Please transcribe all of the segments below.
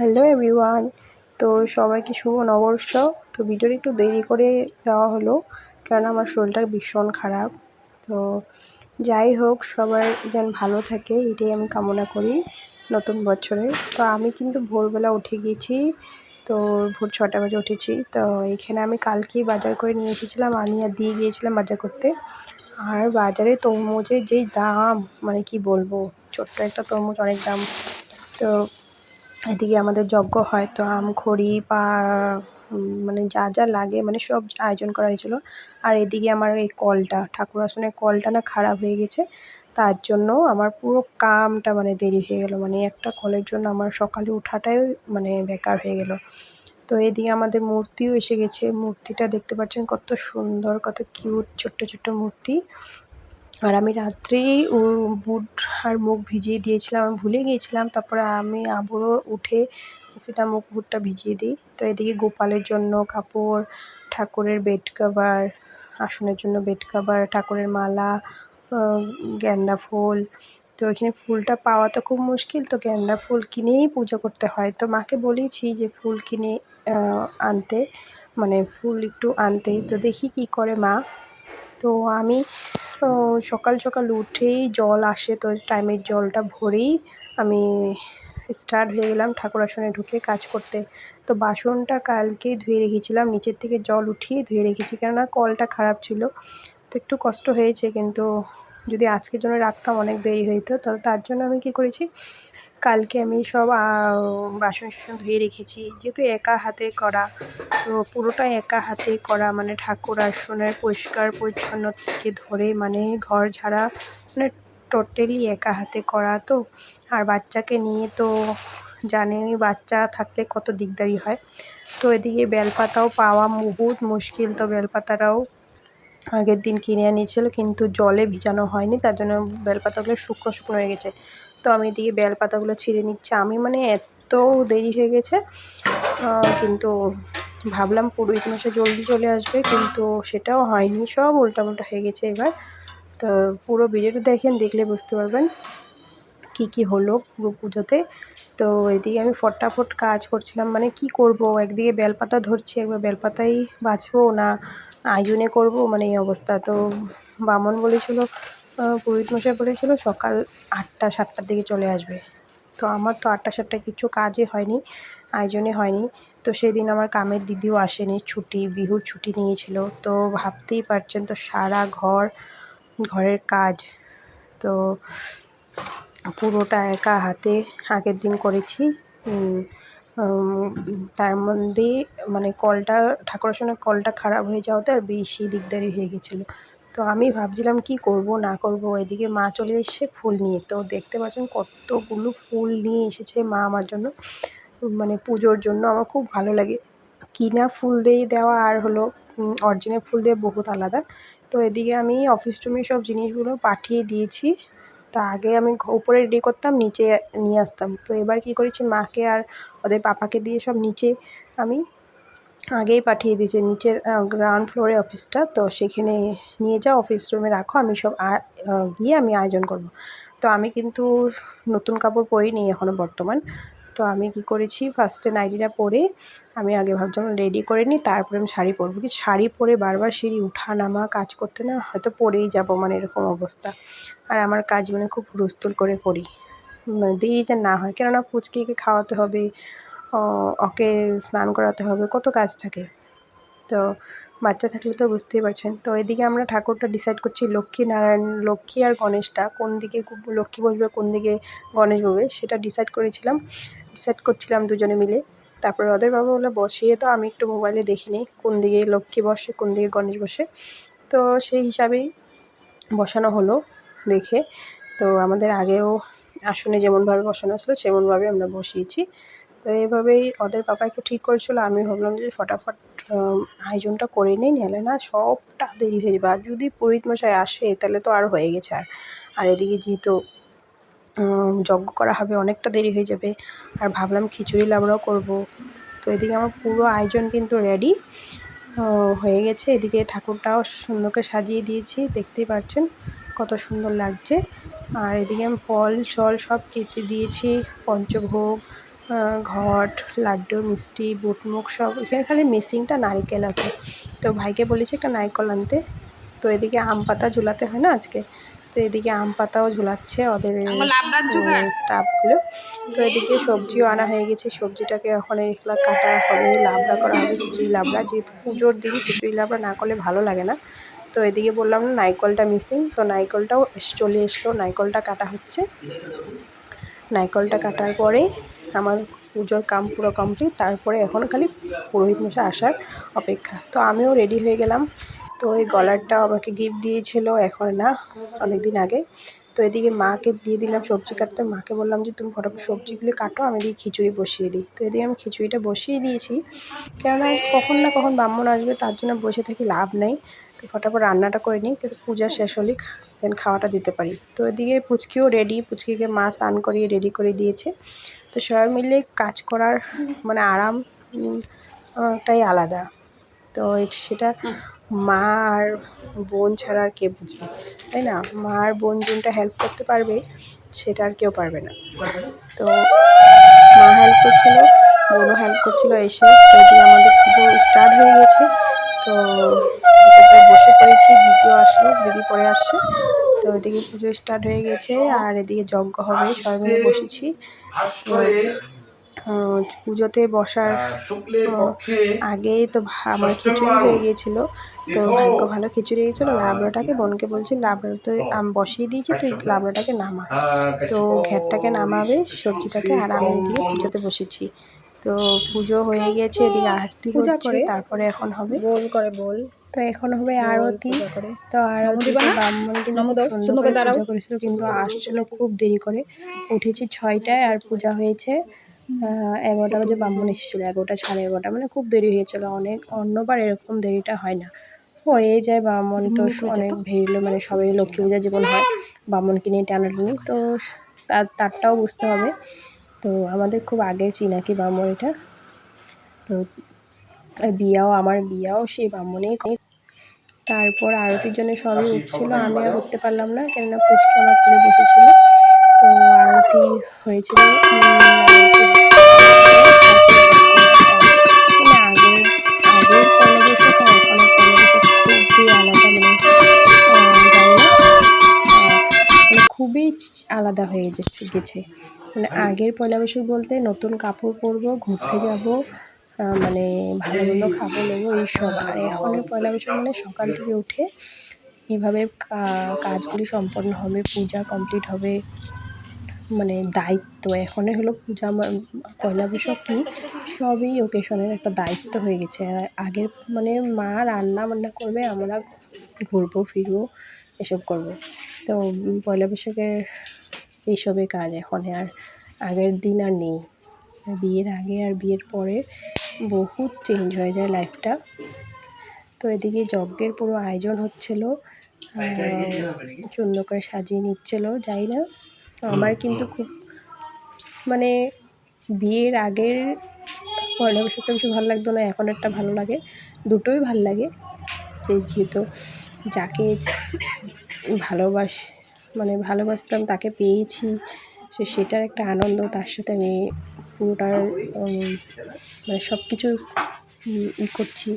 Hello everyone. তো সবাইকে শুভ নববর্ষ। তো ভিডিওটা একটু দেরি করে দেওয়া হলো কারণ আমার শরীরটা ভীষণ খারাপ। তো যাই হোক, সবাই যেন ভালো থাকে, এটাই আমি কামনা করি নতুন বছরে। তো আমি কিন্তু ভোরবেলা উঠে গিয়েছি তো ভোর ছটা বাজে উঠেছি। তো এখানে আমি কালকেই বাজার করে নিয়ে এসেছিলাম, আমি আর দিয়ে গিয়েছিলাম বাজার করতে। আর বাজারে তরমুজের যেই দাম মানে কি বলব, ছোট্ট একটা তরমুজ, অনেক দাম। তো এদিকে আমাদের যজ্ঞ হয়, তো আম, খড়ি, পা মানে যা যা লাগে মানে সব আয়োজন করা হয়েছিল। আর এদিকে আমার এই কলটা, ঠাকুর আসনের কলটা না খারাপ হয়ে গেছে, তার জন্য আমার পুরো কামটা মানে দেরি হয়ে গেল। মানে একটা কলের জন্য আমার সকালে ওঠাটাই মানে বেকার হয়ে গেল। তো এদিকে আমাদের মূর্তিও এসে গেছে। মূর্তিটা দেখতে পাচ্ছেন কত সুন্দর, কত কিউট, ছোট্ট ছোট্ট মূর্তি। আর আমি রাত্রেই বুট আর মুখ ভিজিয়ে দিয়েছিলাম, আমি ভুলে গিয়েছিলাম। তারপরে আমি আবারও উঠে সেটা মুখ বুটটা ভিজিয়ে দিই। তো এদিকে গোপালের জন্য কাপড়, ঠাকুরের বেড কাভার আসনের জন্য বেড কাভার ঠাকুরের মালা গেন্দা ফুল। তো এখানে ফুলটা পাওয়া তো খুব মুশকিল, তো গেন্দা ফুল কিনেই পুজো করতে হয়। তো মাকে বলেছি যে ফুল কিনে আনতে মানে ফুল একটু আনতে তো দেখি কি করে মা। তো আমি সকাল সকাল উঠেই জল আসে তো টাইমের জলটা ভরেই আমি স্টার্ট হয়ে গেলাম ঠাকুর আসনে ঢুকে কাজ করতে। তো বাসনটা কালকেই ধুয়ে রেখেছিলাম, নিচের থেকে জল উঠিয়ে ধুয়ে রেখেছি কেননা কলটা খারাপ ছিল। তো একটু কষ্ট হয়েছে কিন্তু যদি আজকের জন্য রাখতাম অনেক দেরি হইতো, তো তার জন্য আমি কী করেছি কালকে আমি সব বাসন টাসন ধুয়ে রেখেছি। যেহেতু একা হাতে করা, তো পুরোটা একা হাতে করা মানে ঠাকুর আসনের পরিষ্কার পরিচ্ছন্ন থেকে ধরে মানে ঘর ঝাড়া মানে টোটালি একা হাতে করা তো। আর বাচ্চাকে নিয়ে তো জানেনই বাচ্চা থাকলে কত দিকদারি হয়। তো এদিকে বেলপাতাও পাওয়া বহুত মুশকিল, তো বেলপাতাটাও আগের দিন কিনে আনিয়েছিল, কিন্তু জলে ভিজানো হয়নি, তার জন্য বেলপাতাগুলো শুকনো শুকনো হয়ে গেছে। তো আমি এদিকে বেলপাতাগুলো ছিঁড়ে নিচ্ছি। আমি মানে এত দেরি হয়ে গেছে কিন্তু ভাবলাম পুরো পুরোহিত মাসে জলদি চলে আসবে, কিন্তু সেটাও হয়নি, সব উল্টাপাল্টা হয়ে গেছে এবার। তো পুরো ভিডিওটা দেখেন, দেখলে বুঝতে পারবেন কি কি হলো পুরো পুজোতে। তো এদিকে আমি ফটাফট কাজ করছিলাম মানে কি করব? একদিকে বেলপাতা ধরছি, একবার বেলপাতাই বাছবো না? আয়োজনে করব মানে এই অবস্থা। তো বামন বলেছিল পুরোহিত মশাই বলেছিল, সকাল আটটা, সাতটার দিকে চলে আসবে। তো আমার তো আটটা, সাতটা কিছু কাজই হয়নি, আয়োজনে হয়নি। তো সেদিন আমার কামের দিদিও আসেনি, ছুটি, বিহুর ছুটি নিয়েছিল। তো ভাবতেই পারছেন, তো সারা ঘর, ঘরের কাজ। তো পুরোটা একা হাতে আগের দিন করেছি। তার মধ্যে মানে কলটা, ঠাকুরের সঙ্গে কলটা খারাপ হয়ে যাওয়াতে আর বেশি দিকদারি হয়ে গেছিল। তো আমি ভাবছিলাম কি করব, না করব এদিকে মা চলে এসছে ফুল নিয়ে। তো দেখতে পাচ্ছেন কতগুলো ফুল নিয়ে এসেছে মা আমার জন্য মানে পুজোর জন্য। আমার খুব ভালো লাগে। কিনা ফুল দিয়ে দেওয়া আর হলো অরিজিনাল ফুল দিয়ে বহুত আলাদা। তো এদিকে আমি অফিস টুমে সব জিনিসগুলো পাঠিয়ে দিয়েছি। তা আগে আমি উপরে রেডি করতাম, নিচে নিয়ে আসতাম। তো এবার কী করেছি, মাকে আর ওদের পাপাকে দিয়ে সব নিচে আমি আগেই পাঠিয়ে দিয়েছি। নিচের গ্রাউন্ড ফ্লোরে অফিসটা তো সেখানে নিয়ে যাও অফিস রুমে রাখো, আমি সব গিয়ে আমি আয়োজন করব। তো আমি কিন্তু নতুন কাপড় পরিনি এখনও বর্তমান। তো আমি কি করেছি? ফার্স্টে নাইটিটা পরে আমি আগে ভাবছিলাম রেডি করে নিই, তারপরে আমি শাড়ি পরবো। কি শাড়ি পরে বারবার সিঁড়ি উঠা নামা কাজ করতে না, হয়তো পরেই যাব মানে এরকম অবস্থা। আর আমার কাজ মানে খুব হুলস্থুল করে করি। মানে দেরি যেন না হয়, কেননা পুচকিকে খাওয়াতে হবে ওকে স্নান করাতে হবে, কত কাজ থাকে। তো বাচ্চা থাকলে তো বুঝতেই পারছেন। তো এদিকে আমরা ঠাকুরটা ডিসাইড করছি লক্ষ্মী নারায়ণ, লক্ষ্মী আর গণেশটা, কোন দিকে লক্ষ্মী বসবে, কোন দিকে গণেশ বসবে, সেটা ডিসাইড করেছিলাম। ডিসাইড করছিলাম দুজনে মিলে। তারপরে ওদের বাবা বলে বসিয়ে তো আমি একটু মোবাইলে দেখে নিই, কোন দিকে লক্ষ্মী বসে, কোন দিকে গণেশ বসে। তো সেই হিসাবেই বসানো হলো দেখে। তো আমাদের আগেও আসনে যেমনভাবে বসানো ছিল, সেমনভাবে আমরা বসিয়েছি। তো এইভাবেই ওদের পাপা একটু ঠিক করেছিল। আমি ভাবলাম যে ফটাফট আয়োজনটা করে নিই, নাহলে না সবটা দেরি হয়ে যাবে। আর যদি পুরোহিত মশাই আসে, তাহলে তো আর হয়ে গেছে আর। আর এদিকে যেহেতু যজ্ঞ করা হবে, অনেকটা দেরি হয়ে যাবে। আর ভাবলাম খিচুড়ি লাবড়াও করব। তো এদিকে আমার পুরো আয়োজন কিন্তু রেডি হয়ে গেছে। এদিকে ঠাকুরটাও সুন্দরকে সাজিয়ে দিয়েছি, দেখতেই পাচ্ছেন কত সুন্দর লাগছে। আর এদিকে আমি ফল ছল সব কেটে দিয়েছি, পঞ্চভোগ ঘট, লাড্ডু, মিষ্টি, বুটমুখ সব। এখানে খালি মিসিংটা নারকেল আছে। তো ভাইকে বলেছি একটা নারকেল আনতে। তো এদিকে আম পাতা ঝুলাতে হয় না আজকে? তো এদিকে আম পাতাও ঝুলাচ্ছে ওদের স্টাফগুলো। তো এদিকে সবজিও আনা হয়ে গেছে সবজিটাকে এখন এগুলো কাটা হবে লাবড়া করা হবে খিচুড়ি লাবড়া যেহেতু পুজোর দিন খিচুড়ি লাবড়া না করলে ভালো লাগে না। তো এদিকে বললাম না নাইকলটা মিসিং তো নাইকলটাও এস- চলে এসলো নাইকলটা কাটা হচ্ছে। নাইকলটা কাটার পরে আমার পুজোর কাম পুরো কমপ্লিট তারপরে এখন খালি পুরোহিত মশাই আসার অপেক্ষা। তো আমিও রেডি হয়ে গেলাম তো এই গলারটা আমাকে গিফট দিয়েছিল, এখন না অনেক দিন আগে। তো এদিকে মাকে দিয়ে দিলাম সবজি কাটতে। মাকে বললাম যে, তুমি ফটাফট সবজিগুলো কাটো, আমি দিয়ে খিচুড়ি বসিয়ে দিই। তো এদিকে আমি খিচুড়িটা বসিয়ে দিয়েছি। কেননা কখন না কখন ব্রাহ্মণ আসবে, তার জন্য বসে থাকি লাভ নেই। তো ফটাফট রান্নাটা করে নিই কিন্তু পূজা শেষ হলেই যেন খাওয়াটা দিতে পারি। তো এদিকে পুচকিও রেডি পুচকিকে মা স্নান করিয়ে রেডি করে দিয়েছে। তো সবাই মিলে কাজ করার মানে আরাম টাই আলাদা। তো সেটা মা আর বোন ছাড়া আর কে বুঝবে? তাই না? মা আর বোন যোনটা হেল্প করতে পারবে সেটা আর কেউ পারবে না। তো মা হেল্প করছিল বোনও হেল্প করছিল এসে। তো এদিকে আমাদের পুজো স্টার্ট হয়ে গেছে। তো পুজোতে বসে পড়েছি দিদিও আসলো দিদি পরে আসছে। তো এদিকে পুজো স্টার্ট হয়ে গেছে আর এদিকে যজ্ঞ হবে সবাই মিলে বসেছি। তো পুজোতে বসার শুক্লের আহ, পক্ষে আগেই তো আমার খিচুড়ি হয়ে গিয়েছিল তো ভাগ্য ভালো খিচুড়ি হয়েছিল লাবড়াটাকে বোনকে বলছি লাবড়া তো আমি বসিয়ে দিয়েছি তুই লাবড়াটাকে নামা। তো ঘ্যাটটাকে নামাবে সবজিটাকে আর আমি এদিকে পুজোতে বসেছি। তো পুজো হয়ে গেছে এদিকে আরতি পূজা করে? তারপরে এখন হবে। গোল করে বল। তো এখন হবে আরতি। করে। তো আরতি? ব্রাহ্মণ। করেছিল কিন্তু আসছিল খুব দেরি করে। উঠেছি ছয়টায় আর পূজা হয়েছে। এগারোটা বাজে ব্রাহ্মণ এসেছিল এগারোটা সাড়ে এগারোটা মানে খুব দেরি হয়েছিল অনেক অন্যবার এরকম দেরিটা হয় না। হয়ে যায় ব্রাহ্মণ তো অনেক ভিড় মানে সবাই লক্ষ্মী পূজা জীবন হয় ব্রাহ্মণকে নিয়ে টানাটানি তো তার তারটাও বুঝতে হবে। তো আমাদের খুব আগের চিনাকি ব্রাহ্মণ এটা। তো বিয়াও আমার বিয়াও সেই ব্রাহ্মণেই তারপর আরতির জন্য সবই উঠছিল আমি আর উঠতে পারলাম না কেননা পুচকে আমার কোলে বসেছিল। তো আরতি হয়েছিল আলাদা হয়ে গেছে গেছে। মানে আগের পয়লা বৈশাখ বলতে নতুন কাপড় পরবো, ঘুরতে যাব মানে ভালো মন্দ খাব, নেব এইসব আর এখনের পয়লা বৈশাখ মানে সকাল থেকে উঠে কীভাবে কাজগুলি সম্পন্ন হবে, পূজা কমপ্লিট হবে মানে দায়িত্ব। এখনই হলো পূজা পয়লা বৈশাখ কী, সবই ওকেশনের একটা দায়িত্ব হয়ে গেছে। আর আগের মানে মা রান্না বান্না করবে, আমরা ঘুরবো, ফিরবো, এসব করব। তো পয়লা বৈশাখের এইসবে কাজ এখন আর আগের দিন আর নেই। বিয়ের আগে আর বিয়ের পরে বহুত চেঞ্জ হয়ে যায় লাইফটা তো এদিকে যজ্ঞের পুরো আয়োজন হচ্ছিল সুন্দর করে সাজিয়ে নিচ্ছিল, যাই না। আমার কিন্তু খুব মানে বিয়ের আগের পয়লা বৈশাখটা বেশি ভালো লাগতো না, এখন একটা ভালো লাগে, দুটোই ভালো লাগে। যেহেতু যাকে ভালোবাস মানে ভালোবাসতাম তাকে পেয়েছি। সে সেটার একটা আনন্দ তার সাথে আমি পুরোটার মানে সব কিছু ই করছি।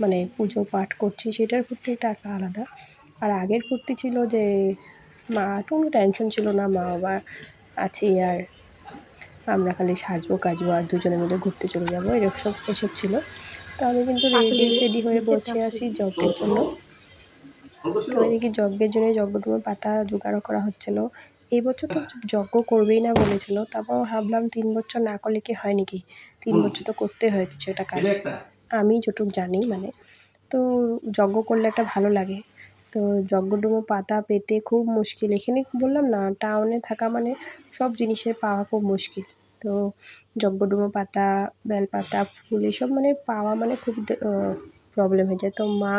মানে পুজো পাঠ করছি সেটার প্রতি একটা আলাদা। আর আগের ফুর্তি ছিল যে মা কোনো টেনশন ছিল না মা বাবা আছে আর আমরা খালি সাজবো কাজবো আর দুজনে মিলে ঘুরতে চলে যাব এরকম সব এসব ছিল। তো আমি কিন্তু রেডি সেডি হয়ে বসে আসি জবের জন্য। তো এদিকে যজ্ঞের জন্য যজ্ঞটুকুর পাতা জোগাড় করা হচ্ছিল। এই বছর তো যজ্ঞ করবেই না বলেছিল তারপর ভাবলাম তিন বছর না করলে কি হয় নাকি? তিন বছর তো করতে হয় কিছু একটা কাজ। আমি যেটুক জানি মানে। তো যজ্ঞ করলে একটা ভালো লাগে। তো যজ্ঞডুমো পাতা পেতে খুব মুশকিল। এখানে বললাম না টাউনে থাকা মানে সব জিনিসের পাওয়া খুব মুশকিল। তো যজ্ঞডুমো পাতা বেলপাতা ফুল এসব মানে পাওয়া মানে খুব প্রবলেম হয়ে যায়। তো মা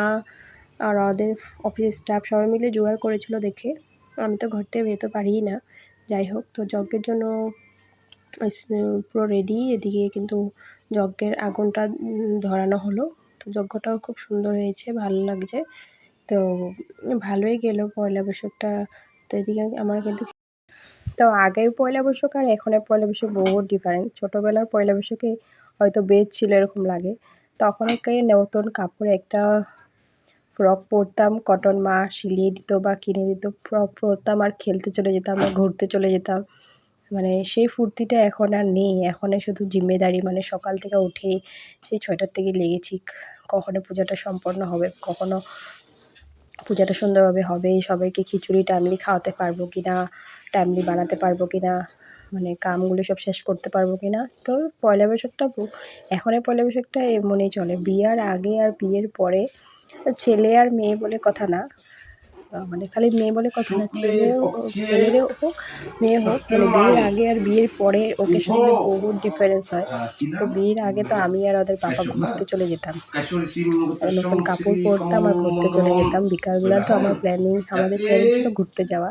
আর ওদের অফিসের স্টাফ সবাই মিলে জোগাড় করেছিল দেখে। আমি তো ঘর থেকে বেরোতে পারিই না। যাই হোক, তো যজ্ঞের জন্য পুরো রেডি এদিকে কিন্তু যজ্ঞের আগুনটা ধরানো হলো। তো যজ্ঞটাও খুব সুন্দর হয়েছে, ভালো লাগছে। তো ভালোই গেল পয়লা বৈশাখটা। তো এদিকে আমার কিন্তু তো আগের পয়লা বৈশাখ আর এখনের পয়লা বৈশাখ বহুত ডিফারেন্ট ছোটোবেলার পয়লা বৈশাখে হয়তো বেদ ছিল এরকম লাগে। তখনকে নতুন কাপড় একটা ফ্রক পরতাম, কটন মা সিলিয়ে দিত বা কিনে দিত, ফ্রক পরতাম আর খেলতে চলে যেতাম বা ঘুরতে চলে যেতাম। মানে সেই ফুর্তিটা এখন আর নেই, এখন শুধু জিম্মেদারি মানে সকাল থেকে উঠে সেই ছয়টার থেকে লেগেছি, কখনো পূজাটা সম্পন্ন হবে, কখনো পূজাটা সুন্দরভাবে হবে, সবাইকে খিচুড়ি টাইমলি খাওয়াতে পারব কি না টাইমলি বানাতে পারব কি না মানে কামগুলো সব শেষ করতে পারব কি না তো পয়লা বৈশাখটা এখনের পয়লা বৈশাখটা এমনই চলে। বিয়ার আগে আর বিয়ের পরে ছেলে আর মেয়ে বলে কথা না। মানে খালি মেয়ে বলে কথা না ছেলেও ছেলেরও হোক মেয়ে হোক মানে বিয়ের আগে আর বিয়ের পরে ওকেশনে বহুত ডিফারেন্স হয়। তো বিয়ের আগে তো আমি আর ওদের বাবা ঘুরতে চলে যেতাম। নতুন কাপড় পরতাম আর ঘুরতে চলে যেতাম। বিকালবেলা তো আমার প্ল্যানিং আমাদের প্ল্যানিং ছিল ঘুরতে যাওয়া।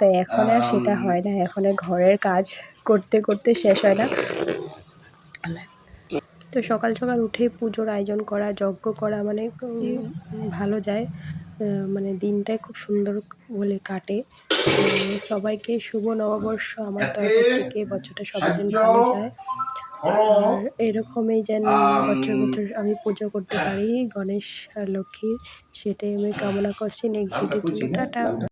তো এখন আর সেটা হয় না এখন আর ঘরের কাজ করতে করতে শেষ হয় না। তো সকাল সকাল উঠে পুজোর আয়োজন করা যজ্ঞ করা মানে ভালো যায়। মানে দিনটাই খুব সুন্দর বলে কাটে। সবাইকে শুভ নববর্ষ আমার তরফ থেকে বছরটা সবার জন্য ভালো যায়। আর এরকমই যেন বছর বছর আমি পুজো করতে পারি গণেশ আর লক্ষ্মীর সেটাই আমি কামনা করছি। Next video tata.